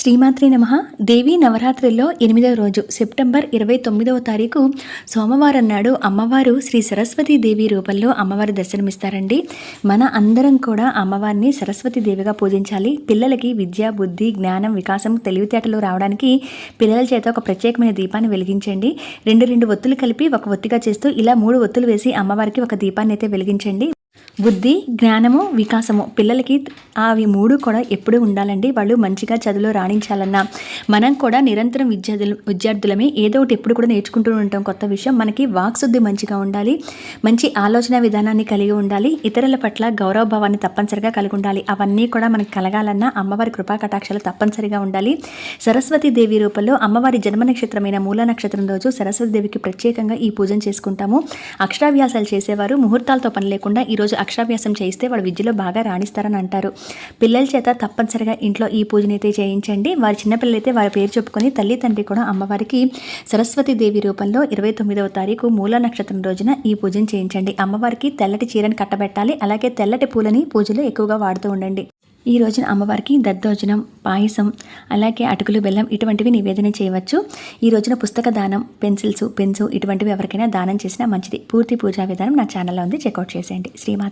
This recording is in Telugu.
శ్రీమాత్రి నమ. దేవి నవరాత్రుల్లో ఎనిమిదవ రోజు సెప్టెంబర్ ఇరవై తొమ్మిదవ తారీఖు సోమవారం నాడు అమ్మవారు శ్రీ సరస్వతీ దేవి రూపంలో అమ్మవారు దర్శనమిస్తారండి. మన అందరం కూడా అమ్మవారిని సరస్వతీ దేవిగా పూజించాలి. పిల్లలకి విద్య బుద్ధి జ్ఞానం వికాసం తెలివితేటలు రావడానికి పిల్లల చేత ఒక ప్రత్యేకమైన దీపాన్ని వెలిగించండి. రెండు రెండు ఒత్తులు కలిపి ఒక ఒత్తిగా చేస్తూ ఇలా మూడు ఒత్తులు వేసి అమ్మవారికి ఒక దీపాన్ని అయితే వెలిగించండి. బుద్ధి జ్ఞానము వికాసము. పిల్లలకి అవి మూడు కూడా ఎప్పుడూ ఉండాలండి? వాళ్ళు మంచిగా చదువులో రాణించాలన్నా. మనం కూడా నిరంతరం విద్యార్థులు విద్యార్థులమే ఏదో ఒకటి ఎప్పుడు కూడా నేర్చుకుంటూ ఉంటాం. కొత్త విషయం. మనకి వాక్శుద్ధి మంచిగా ఉండాలి. మంచి ఆలోచన విధానాన్ని కలిగి ఉండాలి. ఇతరుల పట్ల గౌరవభావాన్ని తప్పనిసరిగా కలిగి ఉండాలి. అవన్నీ కూడా మనకు కలగాలన్నా అమ్మవారి కృపా కటాక్షాలు తప్పనిసరిగా ఉండాలి. సరస్వతి దేవి రూపంలో అమ్మవారి జన్మ నక్షత్రమైన మూల నక్షత్రం రోజు సరస్వతి దేవికి ప్రత్యేకంగా ఈ పూజను చేసుకుంటాము. అక్షరాభ్యాసాలు చేసేవారు. ముహూర్తాలతో పని లేకుండా ఈరోజు అక్షరాభ్యాసం చేయిస్తే వాడు విద్యలో బాగా రాణిస్తారని అంటారు. పిల్లల చేత తప్పనిసరిగా ఇంట్లో ఈ పూజనైతే చేయించండి. వారి చిన్నపిల్లలైతే వారి పేరు చెప్పుకొని తల్లి తండ్రి కూడా అమ్మవారికి సరస్వతి దేవి రూపంలో ఇరవై తొమ్మిదవ తారీఖు మూల నక్షత్రం రోజున ఈ పూజను చేయించండి. అమ్మవారికి తెల్లటి చీరని కట్టబెట్టాలి. అలాగే తెల్లటి పూలని పూజలో ఎక్కువగా వాడుతూ ఉండండి. ఈ రోజున అమ్మవారికి దద్దోజనం పాయసం అలాగే అటుకులు బెల్లం ఇటువంటివి నివేదన చేయవచ్చు. ఈ రోజున పుస్తక దానం పెన్సిల్స్ పెన్స్ ఇటువంటివి ఎవరికైనా దానం చేసినా మంచిది. పూర్తి పూజా విధానం నా ఛానల్లో ఉంది. చెక్అవుట్ చేసేయండి. శ్రీమాత